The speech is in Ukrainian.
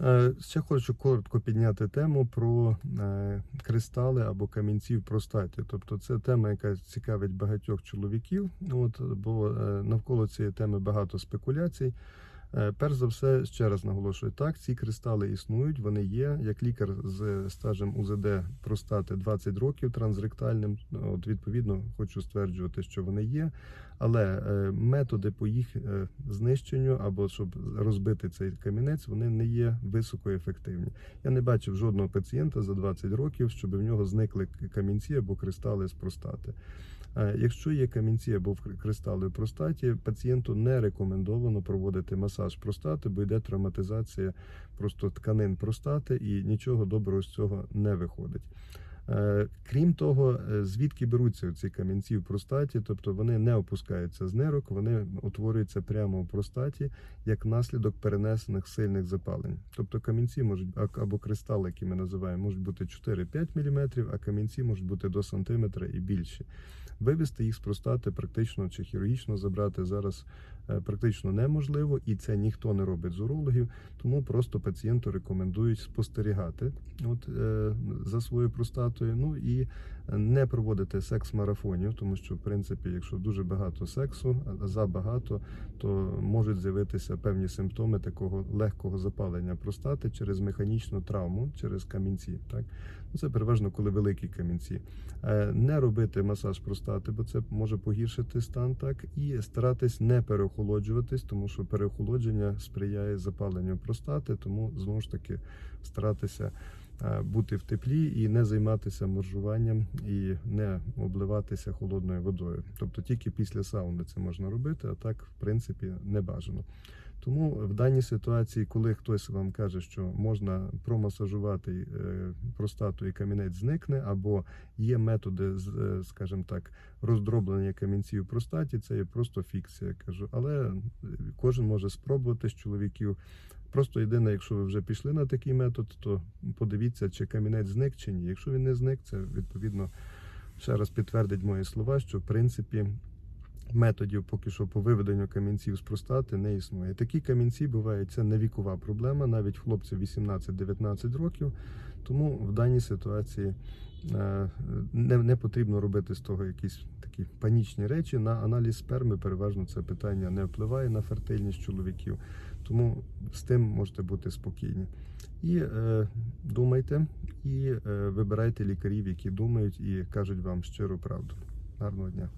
Е, Ще хочу коротко підняти тему про е, кристали або камінці в простаті. Тобто це тема, яка цікавить багатьох чоловіків. От, бо е, навколо цієї теми багато спекуляцій. Е, Перш за все, ще раз наголошую, так, ці кристали існують, вони є. Як лікар з стажем УЗД простати 20 років транзректальним, от відповідно хочу стверджувати, що вони є. Але е, методи по їх е, знищенню або щоб розбити цей камінець, вони не є високоефективні. Я не бачив жодного пацієнта за 20 років, щоб в нього зникли камінці або кристали з простати. Якщо є камінці або кристали в простаті, пацієнту не рекомендовано проводити масаж простати, бо йде травматизація просто тканин простати, і нічого доброго з цього не виходить. Е, Крім того, е, звідки беруться ці камінці в простаті, тобто вони не опускаються з нирок, вони утворюються прямо в простаті як наслідок перенесених сильних запалень. Тобто камінці можуть або кристали, які ми називаємо, можуть бути 4-5 мм, а камінці можуть бути до сантиметра і більші. Вивести їх з простати практично чи хірургічно забрати зараз е, практично неможливо, і це ніхто не робить з урологів, тому просто пацієнту рекомендують спостерігати от, за своєю простатою. Ну і не проводити секс-марафонів, тому що, в принципі, якщо дуже багато сексу, забагато, то можуть з'явитися певні симптоми такого легкого запалення простати через механічну травму, через камінці. Так? Ну, Це переважно, коли великі камінці. Е, Не робити масаж простати, бо це може погіршити стан, так і старатись не переохолоджуватись, тому що переохолодження сприяє запаленню простати, тому знову ж таки старатися е, бути в теплі і не займатися моржуванням і не обливатися холодною водою. Тобто тільки після сауни це можна робити, а так, в принципі, не бажано. Тому в даній ситуації, коли хтось вам каже, що можна промасажувати е, простату і камінець зникне, або є методи, е, скажімо так, роздроблення камінців простаті, це є просто фікція, кажу. Але е, кожен може спробувати з чоловіків. Просто єдине, якщо ви вже пішли на такий метод, то подивіться, чи камінець зник чи ні. Якщо він не зник, це відповідно ще раз підтвердить мої слова, що в принципі методів поки що по виведенню камінців з простати не існує. Такі камінці бувають, це не вікова проблема, навіть хлопців 18-19 років. Тому в даній ситуації е, не, не потрібно робити з того якісь такі панічні речі. На аналіз сперми переважно це питання не впливає на фертильність чоловіків, тому з тим можете бути спокійні. І е, думайте, і е, вибирайте лікарів, які думають і кажуть вам щиру правду. Гарного дня.